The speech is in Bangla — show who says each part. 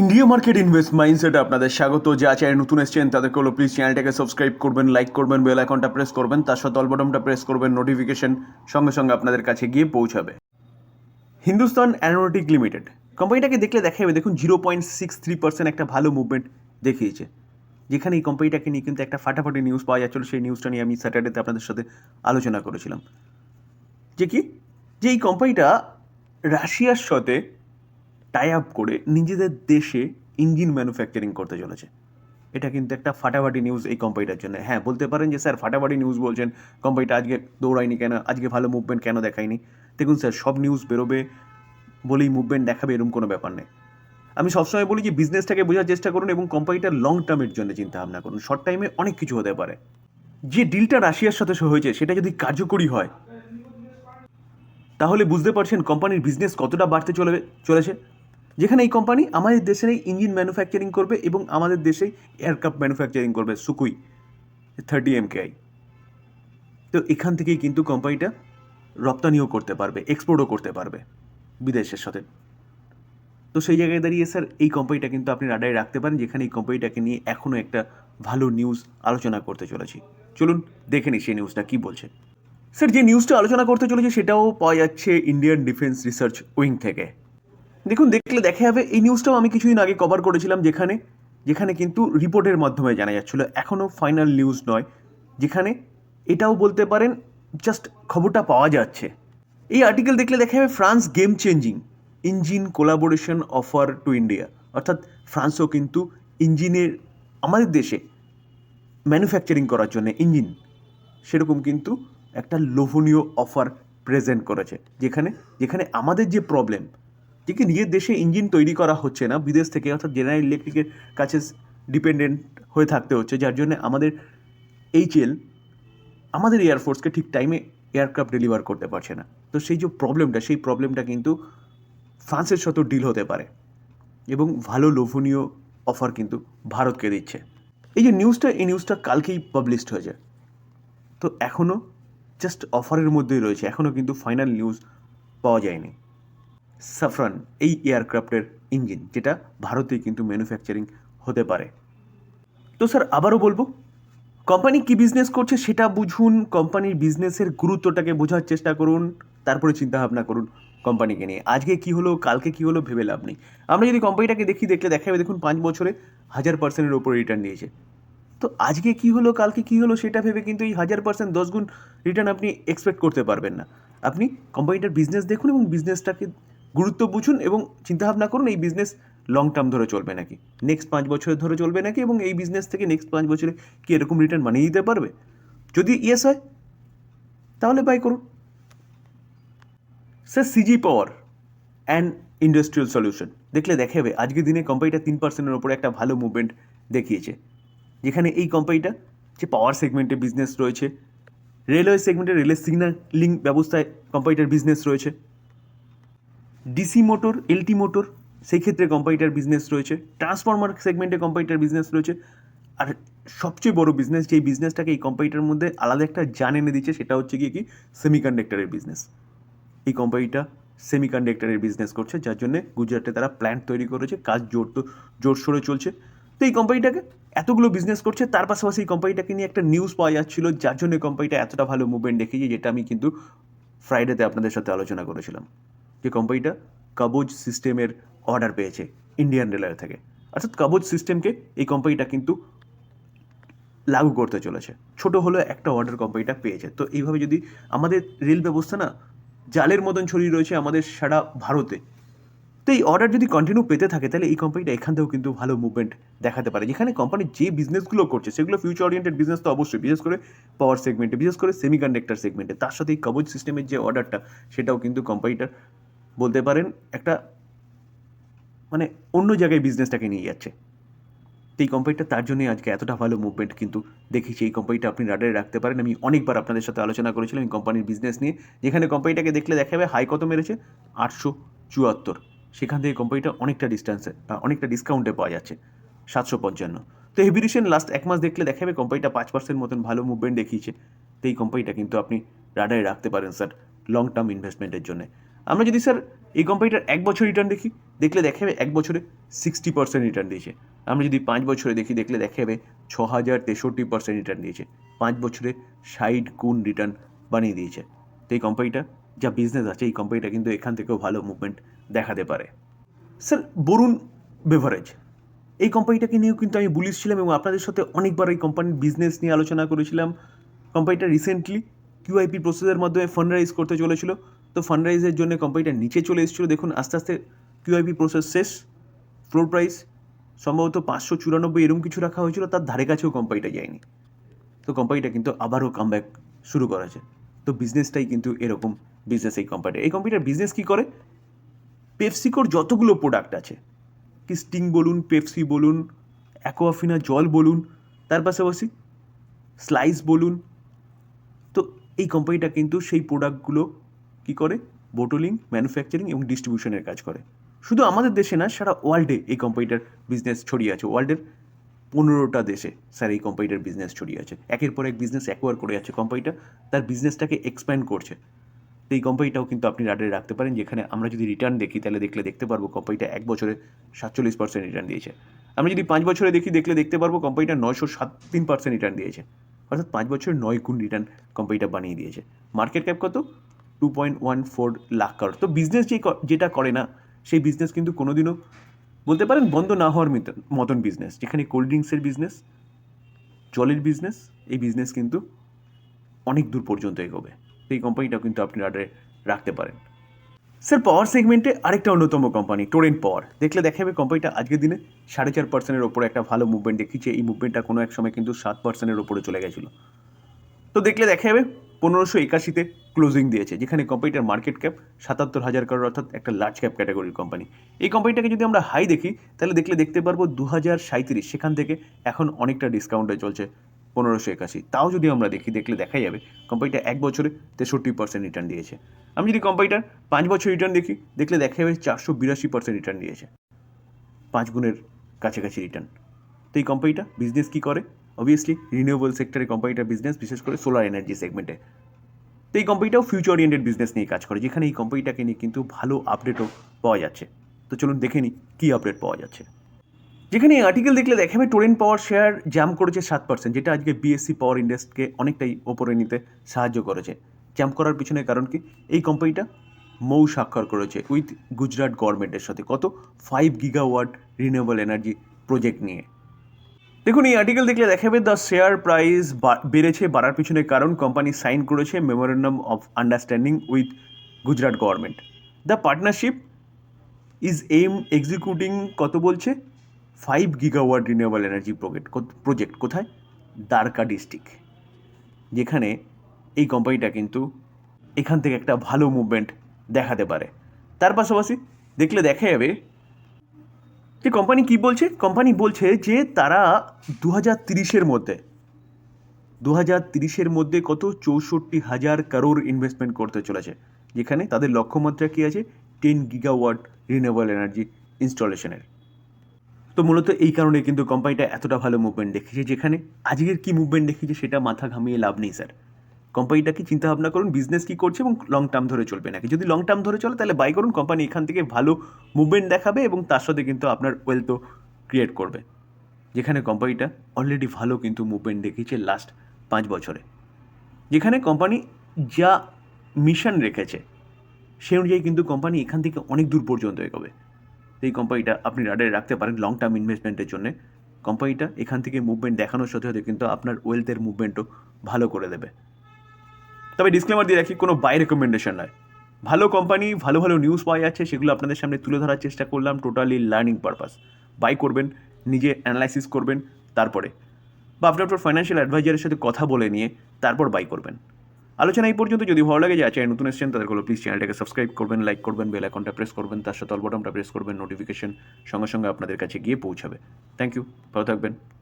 Speaker 1: ইন্ডিয়া মার্কেট ইনভেস্ট মাইন্ডসেট আপনাদের স্বাগত যা চ্যানেল নতুন এসছেন তাদেরকে হলো প্লিজ চ্যানেলটাকে সাবস্ক্রাইব করবেন লাইক করবেন বেল আইকনটা প্রেস করবেন তার সাথে অলবটমটা প্রেস করবেন নোটিফিকেশন সঙ্গে সঙ্গে আপনাদের কাছে গিয়ে পৌঁছাবে হিন্দুস্তান অ্যারোনটিক লিমিটেড কোম্পানিটাকে দেখলে দেখা যাবে দেখুন zero point six three percent একটা ভালো মুভমেন্ট দেখিয়েছে যেখানে এই কোম্পানিটাকে নিয়ে কিন্তু একটা ফাটাফাটি নিউজ পাওয়া যাচ্ছিল সেই নিউজটা নিয়ে আমি স্যাটারডেতে আপনাদের সাথে আলোচনা করেছিলাম যে কি যে এই কোম্পানিটা রাশিয়ার সাথে টাই আপ করে নিজেদের দেশে ইঞ্জিন ম্যানুফ্যাকচারিং করতে চলেছে এটা কিন্তু একটা ফাটাফাটি নিউজ এই কোম্পানিটার জন্য হ্যাঁ বলতে পারেন যে স্যার ফাটাফাটি নিউজ বলছেন কোম্পানিটা আজকে দৌড়ায়নি কেন আজকে ভালো মুভমেন্ট কেন দেখায়নি দেখুন স্যার সব নিউজ বেরোবে বলেই মুভমেন্ট দেখাবে এরকম কোনো ব্যাপার নেই আমি সবসময় বলি যে বিজনেসটাকে বোঝার চেষ্টা করুন এবং কোম্পানিটার লং টার্মের জন্য চিন্তা ভাবনা করুন শর্ট টাইমে অনেক কিছু হতে পারে যে ডিলটা রাশিয়ার সাথে হয়েছে সেটা যদি কার্যকরী হয় তাহলে বুঝতে পারছেন কোম্পানির বিজনেস কতটা বাড়তে চলে চলেছে যেখানে এই কোম্পানি আমাদের দেশের এই ইঞ্জিন ম্যানুফ্যাকচারিং করবে এবং আমাদের দেশে এয়ারক্রাফ্ট ম্যানুফ্যাকচারিং করবে সুকুই থার্টি এমকেআই তো এখান থেকেই কিন্তু কোম্পানিটা রপ্তানিও করতে পারবে এক্সপোর্টও করতে পারবে বিদেশের সাথে তো সেই জায়গায় দাঁড়িয়ে স্যার এই কোম্পানিটা কিন্তু আপনি রাডায় রাখতে পারেন যেখানে এই কোম্পানিটাকে নিয়ে এখনও একটা ভালো নিউজ আলোচনা করতে চলেছি চলুন দেখে নিই সেই নিউজটা কী বলছে স্যার যে নিউজটা আলোচনা করতে চলেছে সেটাও পাওয়া যাচ্ছে ইন্ডিয়ান ডিফেন্স রিসার্চ উইং থেকে দেখুন দেখলে দেখা যাবে এই নিউজটাও আমি কিছুদিন আগে কভার করেছিলাম যেখানে যেখানে কিন্তু রিপোর্টের মাধ্যমে জানা যাচ্ছিলো এখনও ফাইনাল নিউজ নয় যেখানে এটাও বলতে পারেন জাস্ট খবরটা পাওয়া যাচ্ছে এই আর্টিকেল দেখলে দেখা যাবে France game changing engine collaboration offer to India অর্থাৎ ফ্রান্সও কিন্তু ইঞ্জিনের আমাদের দেশে ম্যানুফ্যাকচারিং করার জন্য ইঞ্জিন সেরকম কিন্তু একটা লোভনীয় অফার প্রেজেন্ট করেছে যেখানে যেখানে আমাদের যে প্রবলেম কি নিজের দেশে ইঞ্জিন তৈরি করা হচ্ছে না বিদেশ থেকে অর্থাৎ জেনারেল ইলেকট্রিকের কাছে ডিপেন্ডেন্ট হয়ে থাকতে হচ্ছে যার জন্য আমাদের এইচএল আমাদের এয়ারফোর্সকে ঠিক টাইমে এয়ারক্রাফট ডেলিভার করতে পারছে না তো সেই যে প্রবলেমটা সেই প্রবলেমটা কিন্তু ফ্রান্সের সাথে ডিল হতে পারে এবং ভালো লোভনীয় অফার কিন্তু ভারতকে দিচ্ছে এই যে নিউজটা এই নিউজটা কালকেই পাবলিশড হয়েছে তো এখনও জাস্ট অফারের মধ্যেই রয়েছে এখনও কিন্তু ফাইনাল নিউজ পাওয়া যায়নি সাফরান এই এয়ারক্রাফটের ইঞ্জিন যেটা ভারতে কিন্তু ম্যানুফ্যাকচারিং হতে পারে তো স্যার আবারও বলবো কোম্পানি কি বিজনেস করছে সেটা বুঝুন কোম্পানির বিজনেসের গুরুত্বটাকে বোঝার চেষ্টা করুন তারপরে চিন্তা ভাবনা করুন কোম্পানিকে নিয়ে আজকে কি হলো কালকে কি হলো ভেবে লাভ নেই আমরা যদি কোম্পানিটাকে দেখি দেখলে দেখা যাবে দেখুন পাঁচ বছরে হাজার পার্সেন্টের ওপরে রিটার্ন নিয়েছে তো আজকে কি হলো কালকে কি হলো সেটা ভেবে কিন্তু এই হাজার পার্সেন্ট দশ গুণ রিটার্ন আপনি এক্সপেক্ট করতে পারবেন না আপনি কোম্পানিটার বিজনেস দেখুন এবং বিজনেসটাকে গুরুত্ব বুঝুন এবং চিন্তাভাবনা করুন এই বিজনেস লং টার্ম ধরে চলবে নাকি নেক্সট পাঁচ বছরের ধরে চলবে নাকি এবং এই বিজনেস থেকে নেক্সট পাঁচ বছরে কি এরকম রিটার্ন বানিয়ে দিতে পারবে যদি ইয়েস হয় তাহলে বাই করুন sir CG power and industrial solution দেখলে দেখাবে আজকের দিনে কোম্পানিটা তিন পার্সেন্টের ওপরে একটা ভালো মুভমেন্ট দেখিয়েছে যেখানে এই কোম্পানিটা যে পাওয়ার সেগমেন্টে বিজনেস রয়েছে রেলওয়ে সেগমেন্টে রেলের সিগন্যালিং ব্যবস্থায় কোম্পানিটার বিজনেস রয়েছে ডিসি মোটর এলটি মোটর সেই ক্ষেত্রে কোম্পানিটার বিজনেস রয়েছে ট্রান্সফর্মার সেগমেন্টে কোম্পানিটার বিজনেস রয়েছে আর সবচেয়ে বড় বিজনেস যে বিজনেসটাকে এই কোম্পানিটার মধ্যে আলাদা একটা জান এনে দিচ্ছে সেটা হচ্ছে গিয়ে কি সেমিকন্ডাক্টরের বিজনেস এই কোম্পানিটা সেমিকন্ডাক্টরের বিজনেস করছে যার জন্য গুজরাটে তারা প্ল্যান্ট তৈরি করেছে কাজ জোর তো জোরসোরে চলছে তো এই কোম্পানিটাকে এতগুলো বিজনেস করছে তার পাশাপাশি এই কোম্পানিটাকে নিয়ে একটা নিউজ পাওয়া যাচ্ছিল যার জন্য কোম্পানিটা এতটা ভালো মুভমেন্ট দেখেছি যেটা আমি কিন্তু ফ্রাইডেতে আপনাদের সাথে আলোচনা করেছিলাম যে কোম্পানিটা কাবোজ সিস্টেমের অর্ডার পেয়েছে ইন্ডিয়ান রেলওয়ে থেকে অর্থাৎ কাবোজ সিস্টেমকে এই কোম্পানিটা কিন্তু লাগু করতে চলেছে ছোট হলেও একটা অর্ডার কোম্পানিটা পেয়েছে তো এইভাবে যদি আমাদের রেল ব্যবস্থা না জালের মতন ছড়িয়ে রয়েছে আমাদের সারা ভারতে তো এই অর্ডার যদি কন্টিনিউ পেতে থাকে তাহলে এই কোম্পানিটা এখান থেকেও কিন্তু ভালো মুভমেন্ট দেখাতে পারে যেখানে কোম্পানি যে বিজনেসগুলো করছে সেগুলো ফিউচার ওরিয়েন্টেড বিজনেস তো অবশ্যই বিশেষ করে পাওয়ার সেগমেন্টে বিশেষ করে সেমিকন্ডাক্টার সেগমেন্টে তার সাথে এই কাবজ সিস্টেমের যে অর্ডারটা সেটাও কিন্তু কোম্পানিটার বলতে পারেন একটা মানে অন্য জায়গায় বিজনেসটাকে নিয়ে যাচ্ছে এই কোম্পানিটা তার জন্যই আজকে এতটা ভালো মুভমেন্ট কিন্তু দেখেছি এই কোম্পানিটা আপনি রাডারে রাখতে পারেন আমি অনেকবার আপনাদের সাথে আলোচনা করেছিলাম এই কোম্পানির বিজনেস নিয়ে যেখানে কোম্পানিটাকে দেখলে দেখা যাবে হাই কত মেরেছে আটশো চুয়াত্তর সেখান থেকে কোম্পানিটা অনেকটা ডিস্টেন্সে অনেকটা ডিসকাউন্টে পাওয়া যাচ্ছে সাতশো পঞ্চান্ন তো হেভিরিশন লাস্ট এক মাস দেখলে দেখা যাবে কোম্পানিটা পাঁচ পার্সেন্ট মতন ভালো মুভমেন্ট দেখিয়েছে তো এই কোম্পানিটা কিন্তু আপনি রাডারে রাখতে পারেন স্যার লং টার্ম ইনভেস্টমেন্টের জন্য আমরা যদি স্যার এই কোম্পানিটার এক বছর রিটার্ন দেখি দেখলে দেখা যাবে এক বছরে সিক্সটি পার্সেন্ট রিটার্ন দিয়েছে আমরা যদি পাঁচ বছরে দেখি দেখলে দেখা যাবে ছ হাজার তেষট্টি পার্সেন্ট রিটার্ন দিয়েছে পাঁচ বছরে ষাট গুণ রিটার্ন বানিয়ে দিয়েছে তো এই কোম্পানিটা যা বিজনেস আছে এই কোম্পানিটা কিন্তু এখান থেকেও ভালো মুভমেন্ট দেখাতে পারে স্যার বরুণ বেভারেজ এই কোম্পানিটাকে নিয়েও কিন্তু আমি বুলিশ ছিলাম এবং আপনাদের সাথে অনেকবার এই কোম্পানির বিজনেস নিয়ে আলোচনা করেছিলাম কোম্পানিটা রিসেন্টলি কিউআইপি প্রসেসের মাধ্যমে ফান্ড রাইজ করতে চলেছিলো তো ফান্ড রাইজের জন্য কোম্পানিটা নিচে চলে এসেছিলো দেখুন আস্তে আস্তে কিউআইপি প্রসেস শেষ ফ্লোর প্রাইস সম্ভবত পাঁচশো চুরানব্বই এরম কিছু রাখা হয়েছিল তার ধারে কাছেও কোম্পানিটা যায়নি তো কোম্পানিটা কিন্তু আবারও কামব্যাক শুরু করেছে তো বিজনেসটাই কিন্তু এরকম বিজনেস এই কোম্পানিটা এই কোম্পানিটার বিজনেস কী করে পেপসিকোর যতগুলো প্রোডাক্ট আছে কি স্টিং বলুন পেপসি বলুন অ্যাকোয়াফিনা জল বলুন তার পাশাপাশি স্লাইস বলুন তো এই কোম্পানিটা কিন্তু সেই প্রোডাক্টগুলো কি করে বোটলিং ম্যানুফ্যাকচারিং এবং ডিস্ট্রিবিউশনের কাজ করে শুধু আমাদের দেশে না সারা ওয়ার্ল্ডে এই কোম্পানিটার বিজনেস ছড়িয়ে আছে ওয়ার্ল্ডের পনেরোটা দেশে স্যার এই কোম্পানিটার বিজনেস ছড়িয়ে আছে একের পর এক বিজনেস অ্যাকোয়ার করে আছে কোম্পানিটা তার বিজনেসটাকে এক্সপ্যান্ড করছে তো এই কোম্পানিটাও কিন্তু আপনি রাডারে রাখতে পারেন যেখানে আমরা যদি রিটার্ন দেখি তাহলে দেখলে দেখতে পারবো কোম্পানিটা এক বছরে সাতচল্লিশ পার্সেন্ট রিটার্ন দিয়েছে আমরা যদি পাঁচ বছরে দেখি দেখলে দেখতে পারবো কোম্পানিটা নয়শো সাত তিন পার্সেন্ট রিটার্ন দিয়েছে অর্থাৎ পাঁচ বছরে নয় গুণ রিটার্ন কোম্পানিটা বানিয়ে দিয়েছে মার্কেট ক্যাপ কত two point one four lakh crore তো বিজনেস যে যেটা করে না সেই বিজনেস কিন্তু কোনোদিনও বলতে পারেন বন্ধ না হওয়ার মতন বিজনেস যেখানে কোল্ড ড্রিঙ্কসের বিজনেস জলের বিজনেস এই বিজনেস কিন্তু অনেক দূর পর্যন্ত এগোবে সেই কোম্পানিটাও কিন্তু আপনি রাডারে রাখতে পারেন স্যার পাওয়ার সেগমেন্টে আরেকটা অন্যতম কোম্পানি টোরেন্ট পাওয়ার দেখলে দেখা যাবে কোম্পানিটা আজকের দিনে সাড়ে চার পার্সেন্টের ওপরে একটা ভালো মুভমেন্ট দেখিয়েছে এই মুভমেন্টটা কোনো এক সময় কিন্তু সাত পার্সেন্টের ওপরে চলে গেছিলো তো দেখলে দেখা যাবে পনেরোশো একাশিতে ক্লোজিং দিয়েছে যেখানে কোম্পানিটার মার্কেট ক্যাপ সাতাত্তর হাজার করোড় অর্থাৎ একটা লার্জ ক্যাপ ক্যাটাগরির কোম্পানি এই কোম্পানিটাকে যদি আমরা হাই দেখি তাহলে দেখলে দেখতে পারবো দু হাজার সাঁত্রিশ সেখান থেকে এখন অনেকটা ডিসকাউন্টে চলছে পনেরোশো একাশি তাও যদি আমরা দেখি দেখলে দেখা যাবে কোম্পানিটা এক বছরে তেষট্টি পার্সেন্ট রিটার্ন দিয়েছে আমি যদি কোম্পানিটার পাঁচ বছর রিটার্ন দেখি দেখলে দেখা যাবে চারশো বিরাশি পার্সেন্ট রিটার্ন দিয়েছে পাঁচ গুণের কাছাকাছি রিটার্ন তো এই কোম্পানিটা বিজনেস কী করে অবভিয়াসলি রিনিউয়েবল সেক্টরের কোম্পানিটার বিজনেস বিশেষ করে সোলার এনার্জি সেগমেন্টে তো এই কোম্পানিটাও ফিউচার ওরিয়েন্টেড বিজনেস নিয়ে কাজ করে যেখানে এই কোম্পানিটাকে নিয়ে কিন্তু ভালো আপডেটও পাওয়া যাচ্ছে তো চলুন দেখে নিই কী আপডেট পাওয়া যাচ্ছে যেখানে এই আর্টিকেল দেখলে দেখা যাবে টোরেন পাওয়ার শেয়ার জ্যাম করেছে সাত পার্সেন্ট যেটা আজকে বিএসসি পাওয়ার ইন্ডাস্ট্রিকে অনেকটাই ওপরে নিতে সাহায্য করেছে জ্যাম করার পিছনে কারণ কি এই কোম্পানিটা মৌ স্বাক্ষর করেছে উইথ গুজরাট গভর্নমেন্টের সাথে কত ফাইভ ওয়ার্ড রিনিউয়েবল এনার্জি প্রজেক্ট নিয়ে দেখুন এই আর্টিকেল দেখলে দেখাবে দ্য শেয়ার প্রাইস বেড়েছে বাড়ার পিছনে কারণ কোম্পানি সাইন করেছে memorandum of understanding with Gujarat government the partnership is aim executing কত বলছে five gigawatt renewable energy project project কোথায় দ্বারকা ডিস্ট্রিক্ট যেখানে এই কোম্পানিটা কিন্তু এখান থেকে একটা ভালো মুভমেন্ট দেখাতে পারে তার পাশাপাশি দেখলে দেখা যাবে যে কোম্পানি কি বলছে কোম্পানি বলছে যে তারা দু হাজার তিরিশের মধ্যে দু হাজার তিরিশের মধ্যে কত চৌষট্টি হাজার কারোর ইনভেস্টমেন্ট করতে চলেছে যেখানে তাদের লক্ষ্যমাত্রা কী আছে টেন গিগাওয়াট রিনিউয়েবল এনার্জি ইনস্টলেশনের তো মূলত এই কারণে কিন্তু কোম্পানিটা এতটা ভালো মুভমেন্ট দেখেছে যেখানে আজকের কী মুভমেন্ট দেখেছে সেটা মাথা ঘামিয়ে লাভ নেই স্যার কোম্পানিটা কি চিন্তা ভাবনা করুন বিজনেস কি করছে এবং লং টার্ম ধরে চলবে নাকি যদি লং টার্ম ধরে চলে তাহলে বাই করুন কোম্পানি এখান থেকে ভালো মুভমেন্ট দেখাবে এবং তার সাথে কিন্তু আপনার ওয়েলথও ক্রিয়েট করবে যেখানে কোম্পানিটা অলরেডি ভালো কিন্তু মুভমেন্ট দেখিয়েছে লাস্ট পাঁচ বছরে যেখানে কোম্পানি যা মিশন রেখেছে সে অনুযায়ী কিন্তু কোম্পানি এখান থেকে অনেক দূর পর্যন্ত এগোবে এই কোম্পানিটা আপনি রাডারে রাখতে পারেন লং টার্ম ইনভেস্টমেন্টের জন্য কোম্পানিটা এখান থেকে মুভমেন্ট দেখানোর সাথে সাথে কিন্তু আপনার ওয়েলথের মুভমেন্টও ভালো করে দেবে তবে ডিসক্লেমার দিয়ে রাখি কোনো বাই রেকমেন্ডেশন নয় ভালো কোম্পানি ভালো ভালো নিউজ পাওয়া যাচ্ছে সেগুলো আপনাদের সামনে তুলে ধরার চেষ্টা করলাম টোটালি লার্নিং পারপাস বাই করবেন নিজে অ্যানালাইসিস করবেন তারপরে বা আপনি আপনার ফাইন্যান্সিয়াল অ্যাডভাইজারের সাথে কথা বলে নিয়ে তারপর বাই করবেন আলোচনা এই পর্যন্ত যদি ভালো লাগে যে আছে নতুন এসেছেন তাদেরগুলো প্লিজ চ্যানেলটাকে সাবস্ক্রাইব করবেন লাইক করবেন বেল অ্যাকাউন্টটা প্রেস করবেন তার সাথে অলবটনটা প্রেস করবেন নোটিফিকেশন সঙ্গে সঙ্গে আপনাদের কাছে গিয়ে পৌঁছাবে থ্যাংক ইউ ভালো থাকবেন